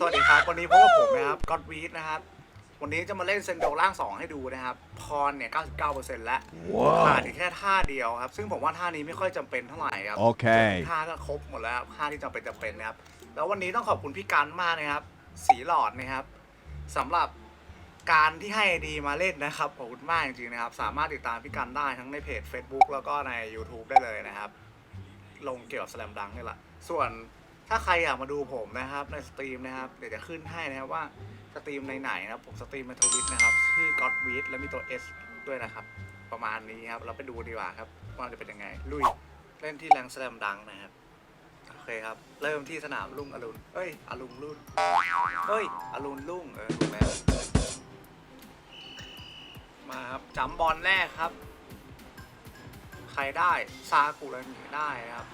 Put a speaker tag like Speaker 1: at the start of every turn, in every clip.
Speaker 1: สวัสดีครับ วันนี้พบกับผมนะครับก็อดวีดนะครับ วันนี้จะมาเล่นเซนโดล่าง2ให้ดูนะครับ พรเนี่ย 99%แล้วขาดอีกแค่ท่าเดียวครับ ซึ่งผมว่าท่านี้ไม่ค่อยจำเป็นเท่าไหร่ครับ
Speaker 2: Okay.
Speaker 1: ท่าก็ครบหมดแล้วครับท่าที่จำเป็นจำเป็นนะครับ แล้ววันนี้ต้องขอบคุณพี่กันมากนะครับ สีหลอดนะครับสำหรับการที่ให้ดีมาเล่นนะครับขอบคุณมากจริงๆนะครับ สามารถติดตามพี่กันได้ทั้งในเพจ Facebook แล้วก็ใน YouTube ได้เลยนะครับ ลงเกี่ยวกับสแลมดังนี่แหละ ส่วน ถ้าใครอยากมาดูผมนะครับในสตรีมนะครับเดี๋ยวจะขึ้นให้นะครับว่าสตรีมในไหนนะครับผมสตรีมในทวิตนะครับชื่อ God w e e แล้วมีตัว S ด้วยนะครับ ประมาณนี้ครับเราไปดูดีกว่าครับว่าจะเป็นยังไง ลุยเล่นที่แรงสแลมดังนะครับโอเคครับ เริ่มที่สนามลุ่งอรุณเอ้ยอรุณรุ่นเฮ้ยอรุณรุ่งเออถูกแล้วมาครับจำบอลแรกครับ ใครได้ซากุระนีได้นะครับ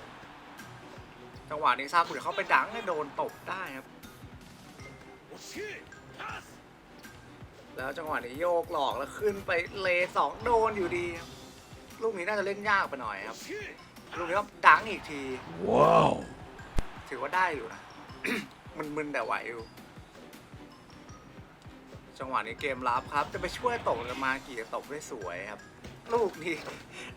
Speaker 1: จังหวะนี้ซากุระเขาไปดังให้โดนตบได้ครับ แล้วจังหวะนี้โยกหลอกแล้วขึ้นไปเลสองโดนอยู่ดีครับลูกนี้น่าจะเล่นยากไปหน่อยครับลูกนี้ก็ดังอีกที
Speaker 2: Wow.
Speaker 1: ถือว่าได้อยู่นะมึนๆแต่ไหวอยู่จังหวะนี้เกมรับครับ จะไปช่วยตบกันมากี่ตบได้สวยครับ ลูกนี้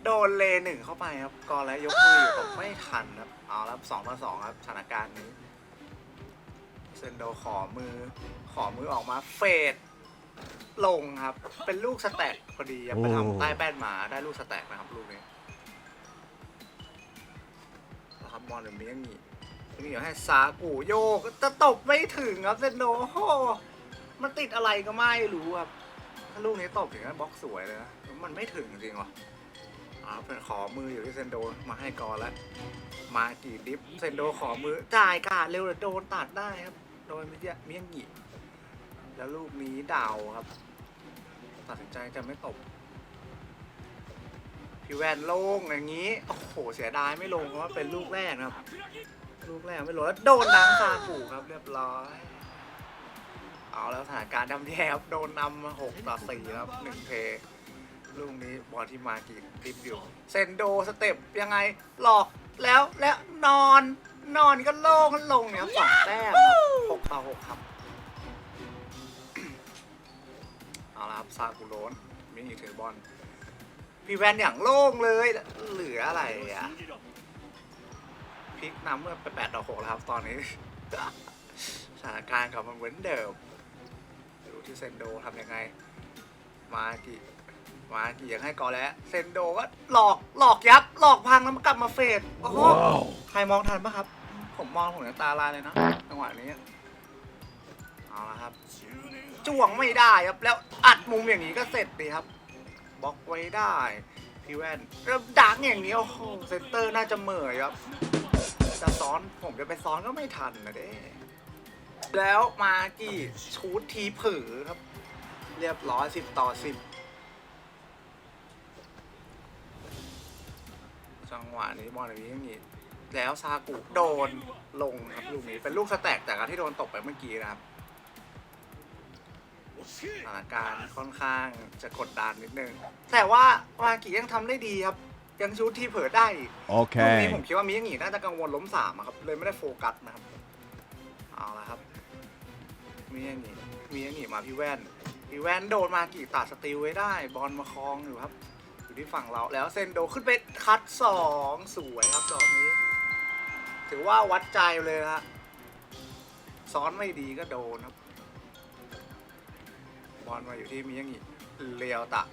Speaker 1: โดนเลหนึ่งเข้าไปครับกอนแล้วยกมืออยู่ตบไม่ทันครับเอาแล้วสองต่อสองครับสถานการณ์นี้เซนโดขอมือขอมือออกมาเฟดลงครับ เป็นลูกสแต็กพอดีครับไปทำใต้แป้นหมาได้ลูกสแต็กนะครับลูกนี้แล้วครับบอลแบบนี้ยังมียังมีอยู่ให้ซากูโยกจะตบไม่ถึงครับเซนโดโอ้โหมันติดอะไรก็ไม่รู้ครับถ้าลูกนี้ตบถึงนั้นบล็อกสวยเลยนะมันไม่ถึงจริงวะ อ๋อเป็นขอมืออยู่ที่เซนโดมาให้กอนแล้ว มากี่ดิฟเซนโดขอมือจ่ายกาดเร็วเลยโดนตัดได้ครับ โดยมิเยเมียงหยิแล้วลูกนี้ดาวครับ ตัดสินใจจะไม่ตบพี่แวนโล่งอย่างนี้ โอ้โห เสียดายไม่ลงเพราะว่าเป็นลูกแรกนะครับ ลูกแรกไม่ลงแล้วโดนดังซากูครับเรียบร้อย เอาแล้วสถานการณ์ดำแย่ครับโดนนำหกต่อสี่ครับหนึ่งเพย์ ลูกนี้บอลที่มากี่ดิฟอยู่เซนโดสเต็ปยังไงหลอกแล้วแล้วนอนนอนก็โล่งก็ลงเนี่ยครับสองแต้มครับหกต่อหกครับเอาละครับซากุโรนมินิถือบอลพี่แวนอย่างโล่งเลยเหลืออะไรอะพลิกนำเมื่อไปแปดต่อหกแล้วครับ ตอนนี้สถานการณ์กลับมาเหมือนเดิมดูที่เซนโดทำยังไง มากี่ มากี่ยังให้ก่อนแล้ว เซนโดก็หลอกหลอกยับ หลอกพังแล้วมันกลับมาเฟดโอ้โห
Speaker 2: Wow.
Speaker 1: ใครมองทันปะครับ ผมมองผมจะตาลายเลยนะจังหวะนี้เอาละครับจ้วงไม่ได้ครับแล้วอัดมุมอย่างนี้ก็เสร็จดีครับบล็อกไว้ได้พี่แว่นแล้วดังอย่างนี้โอ้โหเซนเตอร์น่าจะเหม่อครับจะซ้อนผมจะไปซ้อนก็ไม่ทันนะเด้แล้วมากี่ชูดทีเผือครับ เรียบร้อยสิบต่อสิบ จังหวะนี้บอลอย่างนี้อย่างนี้แล้วซากุโดนลงครับลูกนี้เป็นลูกสแต็กจากการที่โดนตกไปเมื่อกี้นะครับสถานการณ์ค่อนข้างจะกดดันนิดนึง แต่ว่ามากิยังทำได้ดีครับ ยังชูดทีเผลอได้อีกลูกนี้ผม
Speaker 2: Okay.
Speaker 1: คิดว่ามีอย่างงี้น่าจะกังวลล้มสามอะครับเลยไม่ได้โฟกัสนะครับเอาละครับมีอย่างงี้มีอย่างงี้มาพี่แว่นพี่แว่นโดนมากี่ตัดสติลไว้ได้ บอลมาคลองอยู่ครับ อยู่ที่ฝั่งเราแล้วเซนโดขึ้นไปคัดสองสวยครับดอกนี้ ถือว่าวัดใจเลยฮะซ้อนไม่ดีก็โดนครับบอลมาอยู่ที่มีอย่างงี้เลียวตะ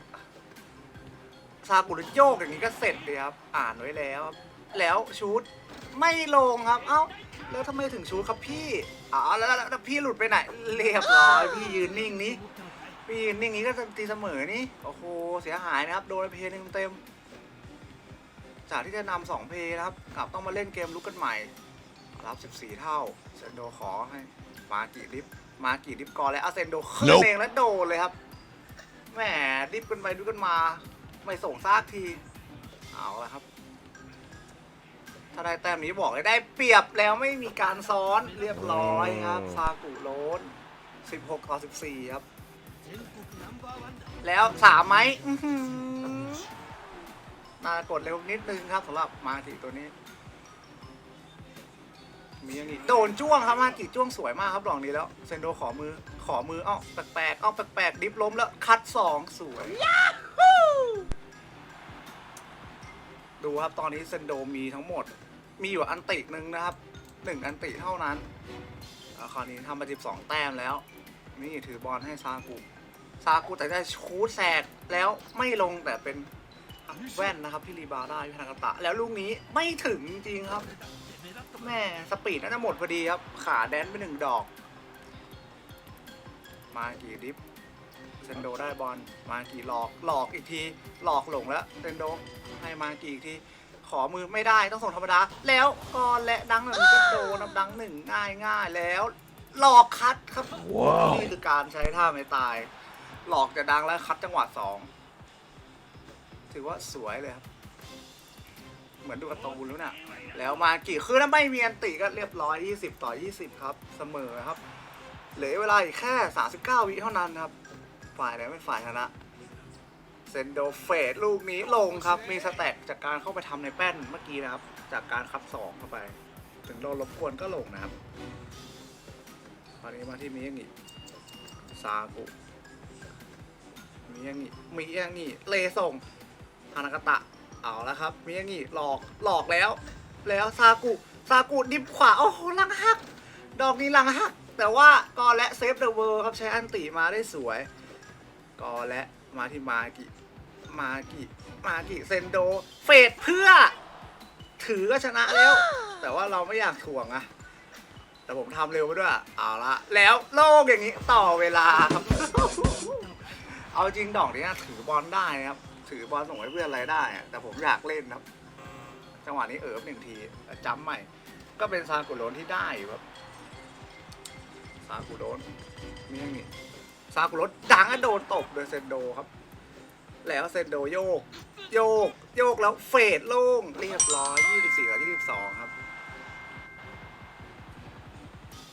Speaker 1: ซากุระโยกอย่างนี้ก็เสร็จเลยครับ อ่านไว้แล้ว แล้วชูดไม่ลงครับ เอ้า แล้วทำไมถึงชูดครับพี่อ๋อแล้วแล้วแล้วพี่หลุดไปไหน เรียบร้อย พี่ยืนนิ่งนี้ พี่ยืนนิ่งนี้ก็ตีเสมอนี่ โอ้โห เสียหายนะครับ โดนไปเพลย์หนึ่งเต็ม จากที่จะนำสองเพลย์นะครับ กลับต้องมาเล่นเกมลุกกันใหม่ รับ 14 เท่าเซนโดขอให้มากี่ดิฟมากี่ดิฟก่อนแล้วอาเซนโดขึ้น
Speaker 2: Nope
Speaker 1: เองแล้วโดนเลยครับแหมดิฟกันไปดูกันมา ไม่ส่งซากที เอาละครับ ถ้าได้แต้มนี้บอกเลยได้เปรียบแล้วไม่มีการซ้อนเรียบร้อยครับ ซากุโรน16 ต่อ 14 ครับ แล้วสามไหมอื้อหือน่ากดเร็วนิดนึงครับสำหรับมาทีตัวนี้ มีอย่างนี้โดนจ้วงครับมากิจ้วงสวยมากครับดอกนี้แล้ว เซนโดขอมือขอมืออ้าแปลกๆเอ้าแปลกๆดิฟล้มแล้วคัดสองสวยดูครับตอนนี้เซนโดมีทั้งหมด มีอยู่อันติหนึ่งนะครับหนึ่งอันติเท่านั้นคราวนี้ทำมาสิบสองแต้มแล้ว นี่ถือบอลให้ซากุ ซากุแต่ได้ชูดแสกแล้วไม่ลงแต่เป็นแว่นนะครับที่รีบาวได้พิธากาตะ แล้วลูกนี้ไม่ถึงจริงๆครับ แม่สปีดน่าจะหมดพอดีครับ ขาแดนไปหนึ่งดอก มากี่ดิฟเซนโดได้บอลมากี่หลอกหลอกอีกที หลอกหลงแล้วเซนโดให้มากี่อีกทีขอมือไม่ได้ต้องส่งธรรมดา แล้วก็และดังหนึ่งก็โดนนับดังหนึ่งง่ายง่ายๆแล้ว หลอกคัดครับนี่คือการใช้ท่าไม่ตาย หลอกจะดังแล้วคัดจังหวะสองถือว่าสวยเลยครับ เหมือนดูการ์ตูนแล้วน่ะ แล้วมากี่คือถ้าไม่มีอันติก็เรียบร้อย 20 ต่อ 20 ครับ เสมอครับ เหลือเวลาอีกแค่ 39 วิเท่านั้นครับ ฝ่ายไหนเป็นฝ่ายชนะเซนโดเฟดลูกนี้ลงครับ มีสแต็กจากการเข้าไปทำในแป้นเมื่อกี้นะครับ จากการคัดสองเข้าไป ถึงโดนรบกวนก็ลงนะครับตอนนี้มาที่มิยางิซากุ มิยางิมิยางิเลส่งฮานากตะเอาแล้วครับมิยางิหลอกหลอกแล้ว แล้วซากุซากุดิบขวา โอ้โหลังหัก ดอกนี้ลังหัก แต่ว่าก็และเซฟเดอะเวิร์ครับใช้อันติมาได้สวยก็และมาที่มากิมากิมากิเซนโดเฟดเพื่อ ถือก็ชนะแล้ว แต่ว่าเราไม่อยากถ่วงอะแต่ผมทำเร็วไปด้วย เอาละแล้วโลกอย่างนี้ต่อเวลาครับ เอาจริงดอกนี้ถือบอลได้นะครับ ถือบอลส่งให้เพื่อนอะไรได้อะแต่ผมอยากเล่นครับ จังหวะนี้เอิบหนึ่งทีแต่จำใหม่ ก็เป็นซากุโรนที่ได้ครับ ซากุโรนมีอย่างนี้ซากุโรนดังก็โดนตบโดยเซนโดครับ แล้วเซนโดโยก โยก โยกแล้วเฟดโล่งเรียบร้อย 24ต่อ22 ครับ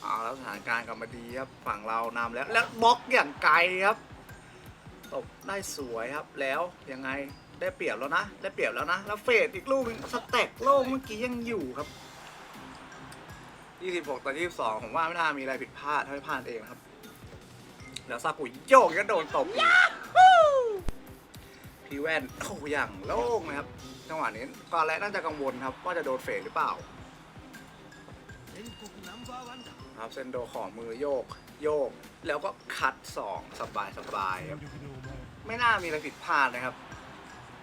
Speaker 1: เอาแล้วสถานการณ์กลับมาดีครับ ฝั่งเรานำแล้ว แล้วบล็อกอย่างไกลครับ ตบได้สวยครับแล้วยังไงได้เปรียบแล้วนะ ได้เปรียบแล้วนะ แล้วเฟดอีกลูกหนึงสเต็กโล่งเมื่อกี้ยังอยู่ครับ 26ต่อ22ผมว่าไม่น่ามีอะไรผิดพลาดถ้าไม่พลาดเองนะครับแล้วซากุโยกก็โดนตบอีกพี่แว่นโอ้อย่างโล่งนะครับจังหวะนี้ก่อนแรกน่าจะกังวลครับ ว่าจะโดนเฟดหรือเปล่า ครับเซนโดขอมือโยก โยก แล้วก็คัดสองสบายสบายครับไม่น่ามีอะไรผิดพลาดนะครับ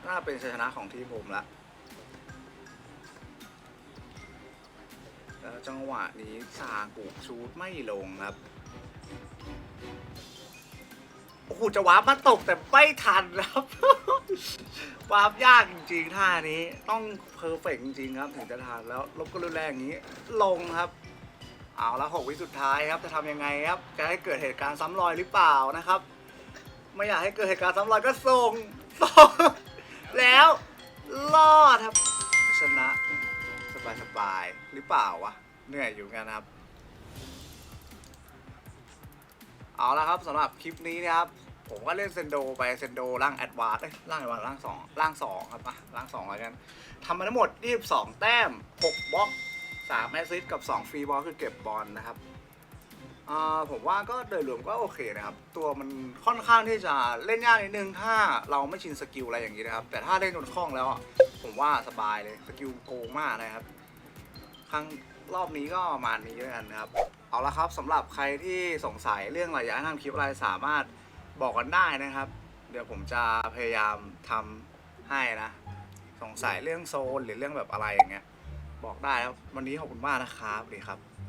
Speaker 1: น่าเป็นชัยชนะของทีมผมละแล้วจังหวะนี้ซากุชูดไม่ลงครับโอ้โหจะวาร์ปมาตกแต่ไม่ทันครับวาร์ปยากจริงๆท่านี้ต้องเพอร์เฟกจริงๆครับ ถึงจะทันแล้วลบก็รุนแรงอย่างนี้ ลงครับ เอาแล้วหกวิสุดท้ายครับจะทำยังไงครับจะให้เกิดเหตุการณ์ซ้ำรอยหรือเปล่านะครับ ไม่อยากให้เกิดเหตุการณ์ซ้ำรอยก็ส่งส่งแล้วรอดครับ ชนะสบายสบายๆหรือเปล่าวะเหนื่อยอยู่กันครับ เอาละครับสำหรับคลิปนี้นะครับผมก็เล่นเซนโดไปเซนโดร่างแอดวานซ์เอ้ยร่างแอดวานซ์ร่างสองร่างสองครับอะร่างสองแล้วกันทำมาทั้งหมด 22 แต้ม 6บล็อก 3แอสซิสกับ 2 ฟรีบอลคือเก็บบอลนะครับผมว่าก็โดยรวมก็โอเคนะครับ ตัวมันค่อนข้างที่จะเล่นยากนิดนึง ถ้าเราไม่ชินสกิลอะไรอย่างนี้นะครับ แต่ถ้าเล่นจนคล่องแล้วผมว่าสบายเลยสกิลโกงมากนะครับ ครั้งรอบนี้ก็ประมาณนี้ด้วยกันนะครับ เอาละครับสำหรับใครที่สงสัยเรื่องอะไรอยากทำคลิปอะไรสามารถบอกกันได้นะครับ เดี๋ยวผมจะพยายามทำให้นะ สงสัยเรื่องโซนหรือเรื่องแบบอะไรอย่างเงี้ย บอกได้ครับวันนี้ขอบคุณมากนะครับดีครับ